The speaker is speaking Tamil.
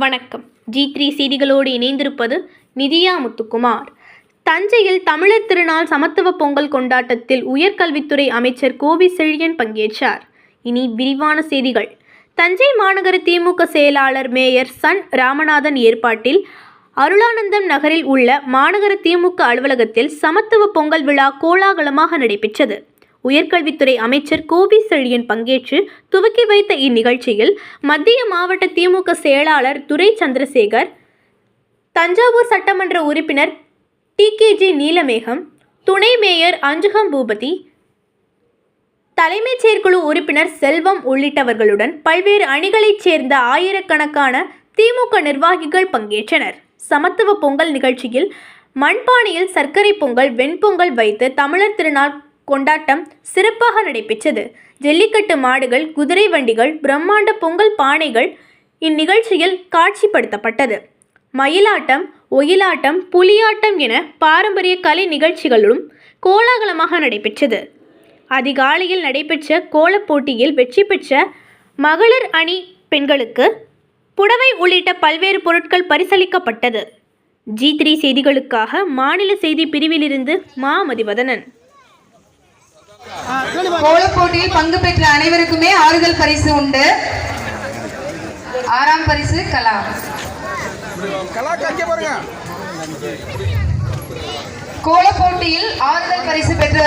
வணக்கம். ஜி த்ரீ செய்திகளோடு இணைந்திருப்பது நிதியா முத்துக்குமார். தஞ்சையில் தமிழர் திருநாள் சமத்துவ பொங்கல் கொண்டாட்டத்தில் உயர்கல்வித்துறை அமைச்சர் கோவி செழியன் பங்கேற்றார். இனி விரிவான செய்திகள். தஞ்சை மாநகர திமுக செயலாளர் மேயர் சன் ராமநாதன் ஏற்பாட்டில் அருளானந்தம் நகரில் உள்ள மாநகர திமுக அலுவலகத்தில் சமத்துவ பொங்கல் விழா கோலாகலமாக நடைபெற்றது. உயர்கல்வித்துறை அமைச்சர் கோபி செழியன் பங்கேற்று துவக்கி வைத்த இந்நிகழ்ச்சியில் மத்திய மாவட்ட திமுக செயலாளர் துரை சந்திரசேகர் தஞ்சாவூர் சட்டமன்ற உறுப்பினர் டிகேஜி நீலமேகம் துணை மேயர் அஞ்சுகம் பூபதி தலைமைச் செயற்குழு உறுப்பினர் செல்வம் உள்ளிட்டவர்களுடன் பல்வேறு அணிகளைச் சேர்ந்த ஆயிரக்கணக்கான திமுக நிர்வாகிகள் பங்கேற்றனர். சமத்துவ பொங்கல் நிகழ்ச்சியில் மண்பானையில் சர்க்கரை பொங்கல் வெண்பொங்கல் வைத்து தமிழர் திருநாள் கொண்டாட்டம் சிறப்பாக நடைபெற்றது. ஜல்லிக்கட்டு மாடுகள் குதிரை வண்டிகள் பிரம்மாண்ட பொங்கல் பானைகள் இந்நிகழ்ச்சியில் காட்சிப்படுத்தப்பட்டது. மயிலாட்டம் ஒயிலாட்டம் புலியாட்டம் என பாரம்பரிய கலை நிகழ்ச்சிகளும் கோலாகலமாக நடைபெற்றது. அதிகாலையில் நடைபெற்ற கோலப் போட்டியில் வெற்றி பெற்ற மகளிர் அணி பெண்களுக்கு புடவை உள்ளிட்ட பல்வேறு பொருட்கள் பரிசளிக்கப்பட்டது. ஜி த்ரீ செய்திகளுக்காக மாநில செய்தி பிரிவிலிருந்து மா. மதிவதனன். கோலப் போட்டியில் பங்கு பெற்ற அனைவருக்குமே ஆறுதல் பரிசு உண்டு. ஆறாம் பரிசு கலா கலாக்கு அங்கே பாருங்க. கோலப் போட்டியில் ஆறுதல் பரிசு பெற்ற